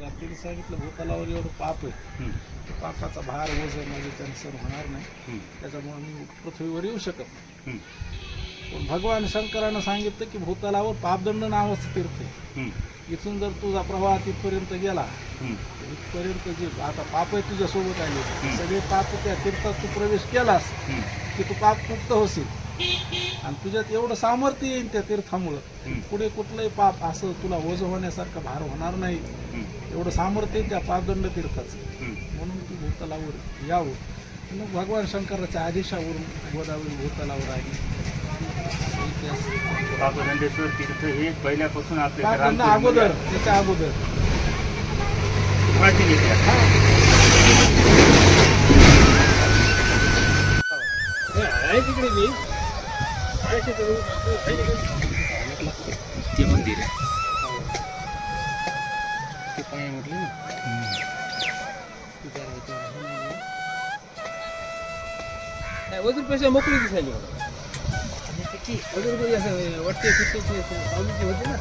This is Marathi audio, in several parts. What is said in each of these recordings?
रात्री सांगितलं भूतलावर एवढं पाप आहे. पापाचा भार वजन म्हणजे त्यांचं होणार नाही हं, त्याच्यामुळे मी पृथ्वीवर येऊ शकत नाही. पण भगवान शंकरानं सांगितलं की भूतलावर पापदंड नावाचं तीर्थ आहे. इथून जर तुझा प्रवाह तिथपर्यंत गेला हं, इथपर्यंत जे आता पाप आहे तुझ्यासोबत आले सगळे पाप त्या तीर्थात तू प्रवेश केलास की तू पाप मुक्त होशील. आणि तुझ्यात एवढं सामर्थ्य येईल त्या तीर्थामुळं. पुढे कुठलंही पाप असं तुला ओझ होण्यासारखं भार होणार नाही. एवढं सामर्थ्य त्या पापदंड तीर्थाचं. म्हणून तू भूतलावर यावं. मग भगवान शंकराच्या आदेशावरून गोदावरी भूतलावर आली. तीर्थ हे पहिल्यापासून आपल्या अगोदर त्याच्या अगोदर. प्राचीन इतिहास. ते मंदिर તે મંદિર તે પાયા એટલે વધુ પૈસા મોકલી દીધા છે. વધુ પૈસા વચ્ચે ફીટે છે ને?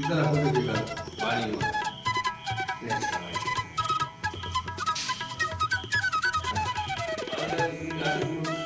ಇದರ ಹೊಂದಿಲ್ಲ ಬಾಡಿಗೆ Thank you.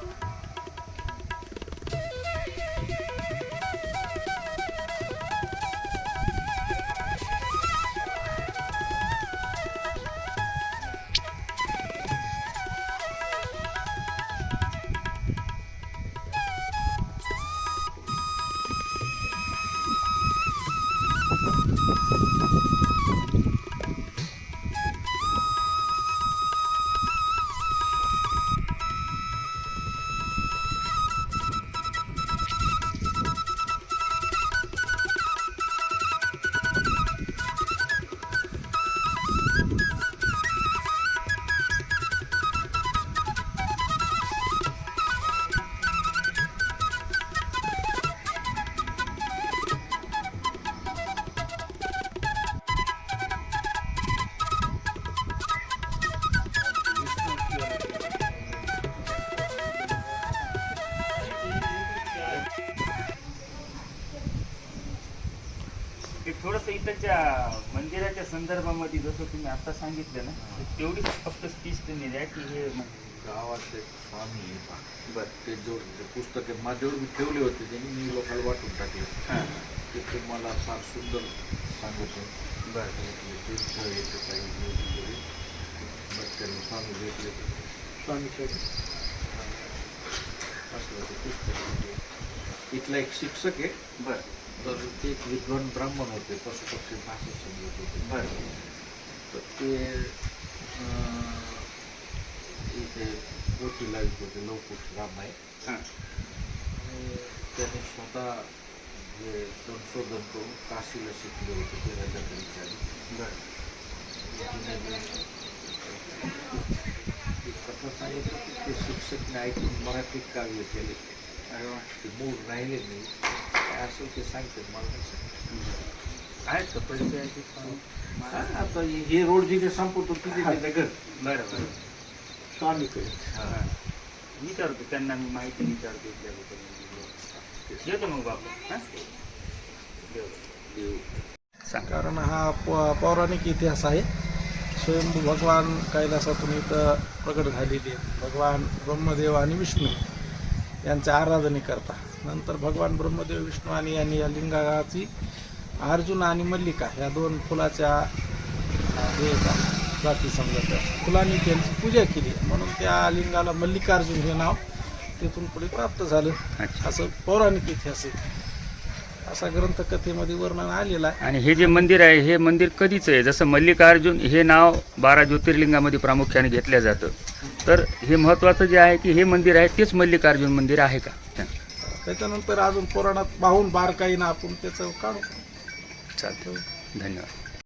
इकडच्या मंदिराच्या संदर्भामध्ये जसं तुम्ही आता सांगितलं ना तेवढी फक्त स्पीच तुम्ही द्या की हे एक स्वामी. बरं ते जो पुस्तक माझ्यावर मी ठेवले होते त्यांनी मी लोकांना वाटून टाकले हां ते तुम्हाला फार सुंदर सांगतो बरं तीर्थ येते काही स्वामी भेटले पुस्तक. इथला एक शिक्षक आहे बरं तर ते एक विद्वान ब्राह्मण होते पशुपक्षी भाषा समजत होते बरं तर ते इथे लावित होते लवकुश रामाय हां आणि त्याने स्वतः जे संशोधन करून काशीला शिकले होते ते राजाकडे ती कथा सांगितलं ते शिक्षकने ऐकून मराठीत काव्य केले ते मूळ राहिले नाही काय असेल ते सांगते मला नाही सांगत. आहेत का परिचयाची हा, आता हे रोड जिथे संपवतो तिथे ते नगर बरं बरं. स्वामीकडे हां. विचारतो त्यांना मी माहिती विचारतो इथल्याबद्दल येतो मग बापू हां? देव. सांग. कारण हा प पौराणिक इतिहास आहे. स्वयंभू भगवान कैलासातून इथं प्रकट झालेले आहेत. भगवान ब्रह्मदेव आणि विष्णू यांच्या आराधनेकरता नंतर भगवान ब्रह्मदेव विष्णू आणि यांनी या लिंगाची अर्जुन आणि मल्लिका या दोन फुलाच्या हे जाती समजा त्या फुलांनी त्यांची पूजा केली. म्हणून त्या लिंगाला मल्लिकार्जुन हे नाव तिथून पुढे प्राप्त झालं. असं पौराणिक इतिहास आहे. असा ग्रंथ कथेमध्ये वर्णन आलेला आहे. आणि हे जे मंदिर आहे हे मंदिर कधीचं आहे? जसं मल्लिकार्जुन हे नाव बारा ज्योतिर्लिंगामध्ये प्रामुख्याने घेतलं जातं. तर हे महत्त्वाचं जे आहे की हे मंदिर आहे तेच मल्लिकार्जुन मंदिर आहे का? त्याच्यानंतर अजून पुराणात पाहून बारकाईनं आपण त्याचं काढू. चालतो धन्यवाद.